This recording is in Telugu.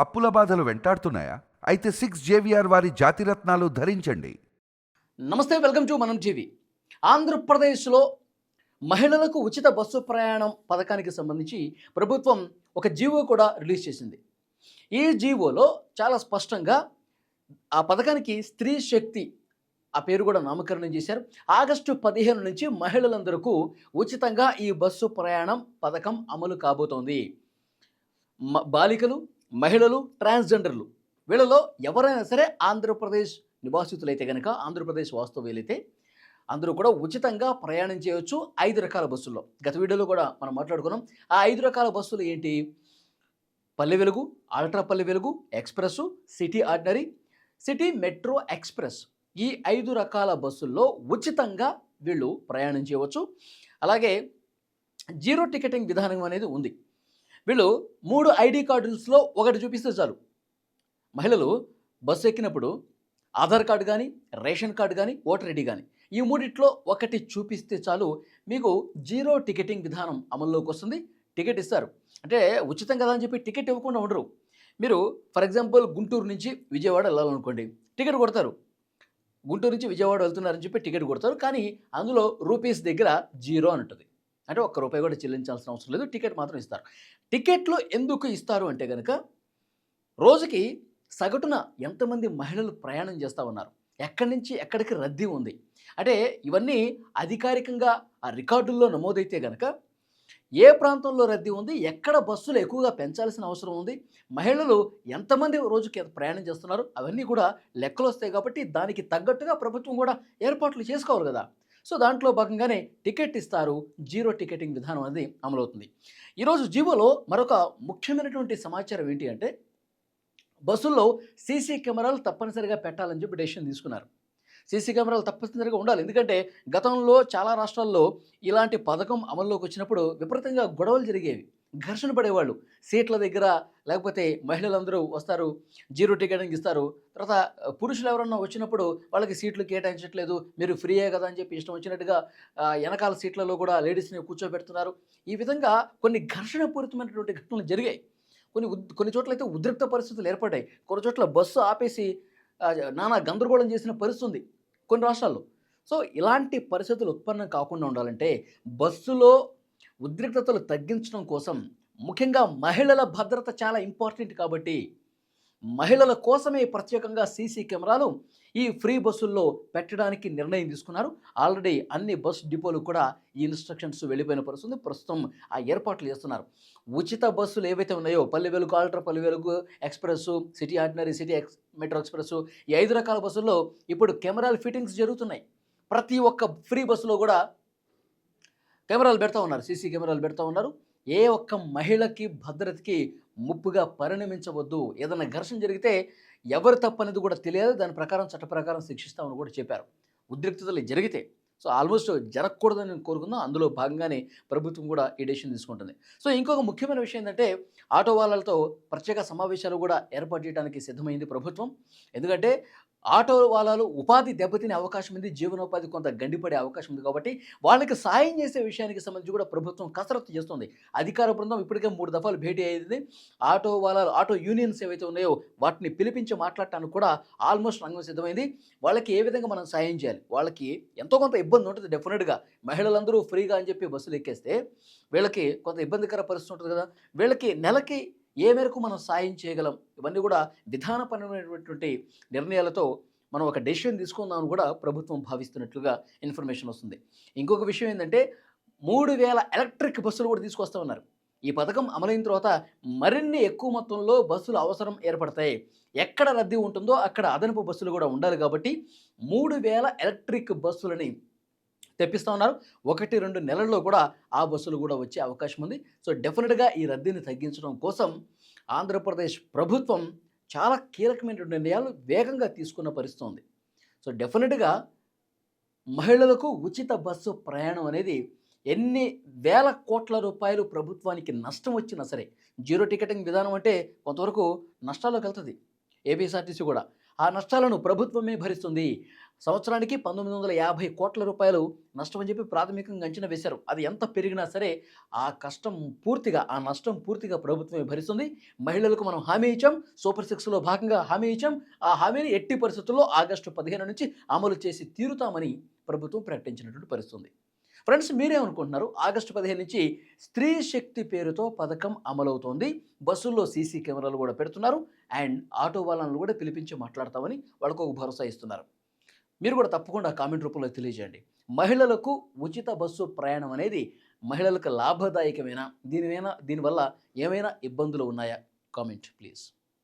అప్పుల బాధలు వెంటాడుతున్నాయా? అయితే సిక్స్ జేవిఆర్ వారి జాతిరత్నాలు ధరించండి. నమస్తే వెల్కమ్ టు మనం టీవీ. ఆంధ్రప్రదేశ్లో మహిళలకు ఉచిత బస్సు ప్రయాణం పథకానికి సంబంధించి ప్రభుత్వం ఒక జీవో కూడా రిలీజ్ చేసింది. ఈ జీవోలో చాలా స్పష్టంగా ఆ పథకానికి స్త్రీ శక్తి ఆ పేరు కూడా నామకరణం చేశారు. ఆగస్టు పదిహేను నుంచి మహిళలందరకు ఉచితంగా ఈ బస్సు ప్రయాణం పథకం అమలు కాబోతోంది. బాలికలు మహిళలు ట్రాన్స్జెండర్లు. వీళ్ళలో ఎవరైనా సరే ఆంధ్రప్రదేశ్ నివాసితులైతే కనుక ఆంధ్రప్రదేశ్ వాస్తవ్యులైతే అందరూ కూడా ఉచితంగా ప్రయాణం చేయవచ్చు ఐదు రకాల బస్సుల్లో. గత వీడియోలో కూడా మనం మాట్లాడుకున్నాం. ఆ ఐదు రకాల బస్సులు ఏంటి? పల్లె Velugu ultra Palle Velugu express city ordinary city metro express. ఈ ఐదు రకాల బస్సుల్లో ఉచితంగా వీళ్ళు ప్రయాణం చేయవచ్చు. అలాగే జీరో టికెటింగ్ విధానం అనేది ఉంది. వీళ్ళు మూడు ఐడి కార్డుల్స్లో ఒకటి చూపిస్తే చాలు. మహిళలు బస్సు ఎక్కినప్పుడు ఆధార్ కార్డు కానీ రేషన్ కార్డు కానీ ఓటర్ ఐడి కానీ ఈ మూడిట్లో ఒకటి చూపిస్తే చాలు మీకు జీరో టికెటింగ్ విధానం అమల్లోకి వస్తుంది. టికెట్ ఇస్తారు. అంటే ఉచితం కదా అని చెప్పి టికెట్ ఇవ్వకుండా ఉండరు. మీరు ఫర్ ఎగ్జాంపుల్ గుంటూరు నుంచి విజయవాడ వెళ్ళాలనుకోండి టికెట్ కొడతారు. గుంటూరు నుంచి విజయవాడ వెళ్తున్నారని చెప్పి టికెట్ కొడతారు. కానీ అందులో రూపీస్ దగ్గర జీరో అని ఉంటుంది. అంటే ఒక్క రూపాయి కూడా చెల్లించాల్సిన అవసరం లేదు. టికెట్ మాత్రం ఇస్తారు. టికెట్లు ఎందుకు ఇస్తారు అంటే కనుక రోజుకి సగటున ఎంతమంది మహిళలు ప్రయాణం చేస్తూ ఉన్నారు? ఎక్కడి నుంచి ఎక్కడికి రద్దీ ఉంది? అంటే ఇవన్నీ అధికారికంగా ఆ రికార్డుల్లో నమోదైతే కనుక ఏ ప్రాంతంలో రద్దీ ఉంది? ఎక్కడ బస్సులు ఎక్కువగా పెంచాల్సిన అవసరం ఉంది? మహిళలు ఎంతమంది రోజుకి ప్రయాణం చేస్తున్నారు? అవన్నీ కూడా లెక్కలు వస్తాయి కాబట్టి దానికి తగ్గట్టుగా ప్రభుత్వం కూడా ఏర్పాట్లు చేసుకోవాలి కదా. సో దాంట్లో భాగంగానే టికెట్ ఇస్తారు. జీరో టికెటింగ్ విధానం అనేది అమలవుతుంది. ఈరోజు జీవోలో మరొక ముఖ్యమైనటువంటి సమాచారం ఏంటి అంటే బస్సుల్లో సీసీ కెమెరాలు తప్పనిసరిగా పెట్టాలని చెప్పి డెసిషన్ తీసుకున్నారు. సీసీ కెమెరాలు తప్పనిసరిగా ఉండాలి. ఎందుకంటే గతంలో చాలా రాష్ట్రాల్లో ఇలాంటి పథకం అమల్లోకి వచ్చినప్పుడు విపరీతంగా గొడవలు జరిగేవి. ఘర్షణ పడేవాళ్ళు. సీట్ల దగ్గర లేకపోతే మహిళలందరూ వస్తారు జీరో టికెటింగ్ ఇస్తారు. తర్వాత పురుషులు ఎవరన్నా వచ్చినప్పుడు వాళ్ళకి సీట్లు కేటాయించట్లేదు మీరు ఫ్రీయే కదా అని చెప్పి ఇష్టం వచ్చినట్టుగా వెనకాల సీట్లలో కూడా లేడీస్ని కూర్చోబెడుతున్నారు. ఈ విధంగా కొన్ని ఘర్షణపూరితమైనటువంటి ఘటనలు జరిగాయి. కొన్ని ఉద్ కొన్ని చోట్ల అయితే ఉద్రిక్త పరిస్థితులు ఏర్పడ్డాయి. కొన్ని చోట్ల బస్సు ఆపేసి నానా గందరగోళం చేసిన పరిస్థితి ఉంది కొన్ని రాష్ట్రాల్లో. సో ఇలాంటి పరిస్థితులు ఉత్పన్నం కాకుండా ఉండాలంటే బస్సులో ఉద్రిక్తతలు తగ్గించడం కోసం ముఖ్యంగా మహిళల భద్రత చాలా ఇంపార్టెంట్ కాబట్టి మహిళల కోసమే ప్రత్యేకంగా సీసీ కెమెరాలు ఈ ఫ్రీ బస్సుల్లో పెట్టడానికి నిర్ణయం తీసుకున్నారు. ఆల్రెడీ అన్ని బస్ డిపోలు కూడా ఈ ఇన్స్ట్రక్షన్స్ వెళ్ళిపోయిన పరిస్థితుంది ప్రస్తుతం ఆ ఏర్పాట్లు చేస్తున్నారు. ఉచిత బస్సులు ఏవైతే ఉన్నాయో పల్లె Velugu ultra Palle Velugu express city ordinary city ex metro express ఈ ఐదు రకాల బస్సుల్లో ఇప్పుడు కెమెరాల ఫిట్టింగ్స్ జరుగుతున్నాయి. ప్రతి ఒక్క ఫ్రీ బస్సులో కూడా కెమెరాలు పెడతా ఉన్నారు సీసీ కెమెరాలు పెడతా ఉన్నారు. ఏ ఒక్క మహిళకి భద్రతకి ముప్పుగా పరిణమించవద్దు. ఏదైనా ఘర్షణ జరిగితే ఎవరు తప్పనేది కూడా తెలియదు. దాని ప్రకారం చట్ట ప్రకారం శిక్షిస్తామని కూడా చెప్పారు. ఉద్రిక్తతలు జరిగితే. సో ఆల్మోస్ట్ జరగకూడదని నేను కోరుకుందాం. అందులో భాగంగానే ప్రభుత్వం కూడా ఈ డెసిషన్ తీసుకుంటుంది. సో ఇంకొక ముఖ్యమైన విషయం ఏంటంటే ఆటో వాళ్ళతో ప్రత్యేక సమావేశాలు కూడా ఏర్పాటు చేయడానికి సిద్ధమైంది ప్రభుత్వం. ఎందుకంటే ఆటో వాళ్ళలో ఉపాధి దెబ్బతినే అవకాశం ఉంది జీవనోపాధి కొంత గండిపడే అవకాశం ఉంది కాబట్టి వాళ్ళకి సాయం చేసే విషయానికి సంబంధించి కూడా ప్రభుత్వం కసరత్తు చేస్తుంది. అధికార బృందం ఇప్పటికే మూడు దఫాలు భేటీ అయ్యింది ఆటో వాళ్ళ ఆటో యూనియన్స్ ఏవైతే ఉన్నాయో వాటిని పిలిపించి మాట్లాడటానికి కూడా ఆల్మోస్ట్ రంగం సిద్ధమైంది. వాళ్ళకి ఏ విధంగా మనం సాయం చేయాలి? వాళ్ళకి ఎంతో కొంత ఇబ్బంది ఉంటుంది డెఫినెట్గా. మహిళలందరూ ఫ్రీగా అని చెప్పి బస్సులు ఎక్కేస్తే వీళ్ళకి కొంత ఇబ్బందికర పరిస్థితి ఉంటుంది కదా. వీళ్ళకి నెలకి ఏ మేరకు మనం సాయం చేయగలం? ఇవన్నీ కూడా విధానపరమైనటువంటి నిర్ణయాలతో మనం ఒక డెసిషన్ తీసుకుందామని కూడా ప్రభుత్వం భావిస్తున్నట్లుగా ఇన్ఫర్మేషన్ వస్తుంది. ఇంకొక విషయం ఏంటంటే మూడు వేల ఎలక్ట్రిక్ బస్సులు కూడా తీసుకొస్తామన్నారు. ఈ పథకం అమలైన తర్వాత మరిన్ని ఎక్కువ మొత్తంలో బస్సులు అవసరం ఏర్పడతాయి. ఎక్కడ రద్దీ ఉంటుందో అక్కడ అదనపు బస్సులు కూడా ఉండాలి కాబట్టి మూడు వేల ఎలక్ట్రిక్ బస్సులని తెప్పిస్తూ ఉన్నారు. ఒకటి రెండు నెలల్లో కూడా ఆ బస్సులు కూడా వచ్చే అవకాశం ఉంది. సో డెఫినెట్గా ఈ రద్దీని తగ్గించడం కోసం ఆంధ్రప్రదేశ్ ప్రభుత్వం చాలా కీలకమైనటువంటి నిర్ణయాలు వేగంగా తీసుకున్న పరిస్థితి ఉంది. సో డెఫినెట్గా మహిళలకు ఉచిత బస్సు ప్రయాణం అనేది ఎన్ని వేల కోట్ల రూపాయలు ప్రభుత్వానికి నష్టం వచ్చినా సరే జీరో టికెటింగ్ విధానం అంటే కొంతవరకు నష్టాల్లోకి వెళ్తుంది ఏపీఎస్ఆర్టీసీ కూడా. ఆ నష్టాలను ప్రభుత్వమే భరిస్తుంది. సంవత్సరానికి పంతొమ్మిది వందల యాభై కోట్ల రూపాయలు నష్టం అని చెప్పి ప్రాథమికంగా అంచనా వేశారు. అది ఎంత పెరిగినా సరే ఆ కష్టం పూర్తిగా ఆ నష్టం పూర్తిగా ప్రభుత్వమే భరిస్తుంది. మహిళలకు మనం హామీ ఇచ్చాం. సూపర్ సిక్స్లో భాగంగా హామీ ఇచ్చాం. ఆ హామీని ఎట్టి పరిస్థితుల్లో ఆగస్టు పదిహేను నుంచి అమలు చేసి తీరుతామని ప్రభుత్వం ప్రకటించినటువంటి పరిస్థితుంది. ఫ్రెండ్స్ మీరేమనుకుంటున్నారు? ఆగస్టు పదిహేను నుంచి స్త్రీ శక్తి పేరుతో పథకం అమలవుతోంది. బస్సుల్లో సీసీ కెమెరాలు కూడా పెడుతున్నారు. అండ్ ఆటో వాళ్ళను కూడా పిలిపించి మాట్లాడతామని వాళ్ళకు ఒక భరోసా ఇస్తున్నారు. మీరు కూడా తప్పకుండా కామెంట్ రూపంలో తెలియజేయండి. మహిళలకు ఉచిత బస్సు ప్రయాణం అనేది మహిళలకు లాభదాయకమేనా? దీనివైనా దీనివల్ల ఏమైనా ఇబ్బందులు ఉన్నాయా? Comment please.